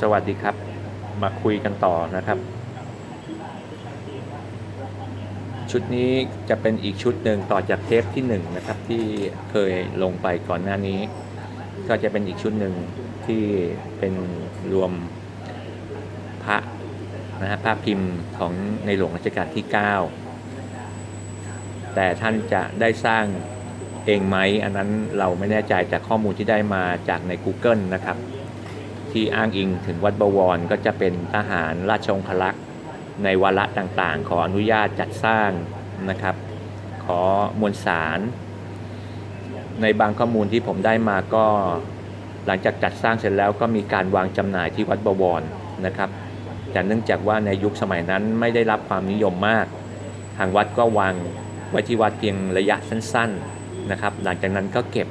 สวัสดีครับ มาคุยกันต่อนะครับ ชุดนี้จะเป็นอีกชุดหนึ่งต่อจากเทปที่หนึ่งนะครับ ที่เคยลงไปก่อนหน้านี้ ก็จะเป็นอีกชุดหนึ่งที่เป็นรวมพระนะฮะพระพิมพ์ของในหลวงรัชกาลที่ 9 แต่ท่านจะได้สร้าง เองไหมอันนั้นเราไม่แน่ใจจากข้อมูลที่ได้มาจากใน Google นะครับ ที่อ้างอิงถึงวัดบวรก็จะเป็นทหารราชองครักษ์ในวาระต่างๆ ขออนุญาตจัดสร้างนะครับ ขอมวลสาร ในบางข้อมูลที่ผมได้มาก็หลังจากจัดสร้างเสร็จแล้วก็มีการวางจำหน่ายที่วัดบวรนะครับ แต่เนื่องจากว่าในยุคสมัยนั้นไม่ได้รับความนิยมมาก ทางวัดก็วางไว้ที่วัดเพียงระยะสั้นๆ นะครับ หลังจากนั้นก็เก็บ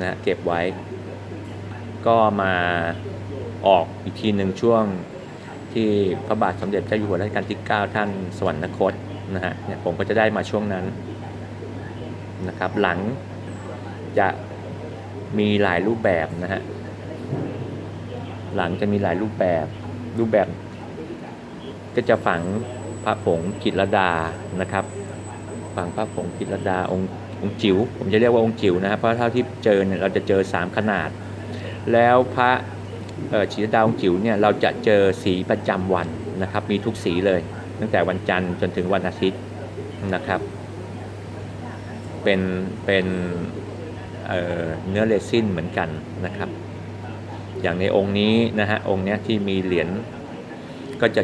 นะเก็บไว้ ก็มาออกอีกทีหนึ่งช่วงที่พระบาทสมเด็จเจ้าอยู่หัวรัชกาลที่ 9 ท่านสวรรคตนะฮะเนี่ยผมก็จะได้มาช่วงนั้นนะครับ หลังจะมีหลายรูปแบบนะฮะหลังจะมีหลายรูปแบบรูปแบบ ก็จะฝังพระผงกิรดานะครับ ฝังพระผงกิรดาองค์องจิ๋วผมจะเรียกว่าองค์จิ๋วนะครับเพราะเท่าที่เจอเนี่ยเราจะเจอ 3 ขนาด แล้วพระเอ่อชีดาวจิ๋วเนี่ยเราจะเจอสีประจำวันนะครับ มีทุกสีเลย ตั้งแต่วันจันทร์จนถึงวันอาทิตย์นะครับ เป็นเป็นเเนื้อเรซินเหมือนกันนะครับ อย่างในองค์นี้นะฮะองค์นี้ที่มีเหรียญก็จะ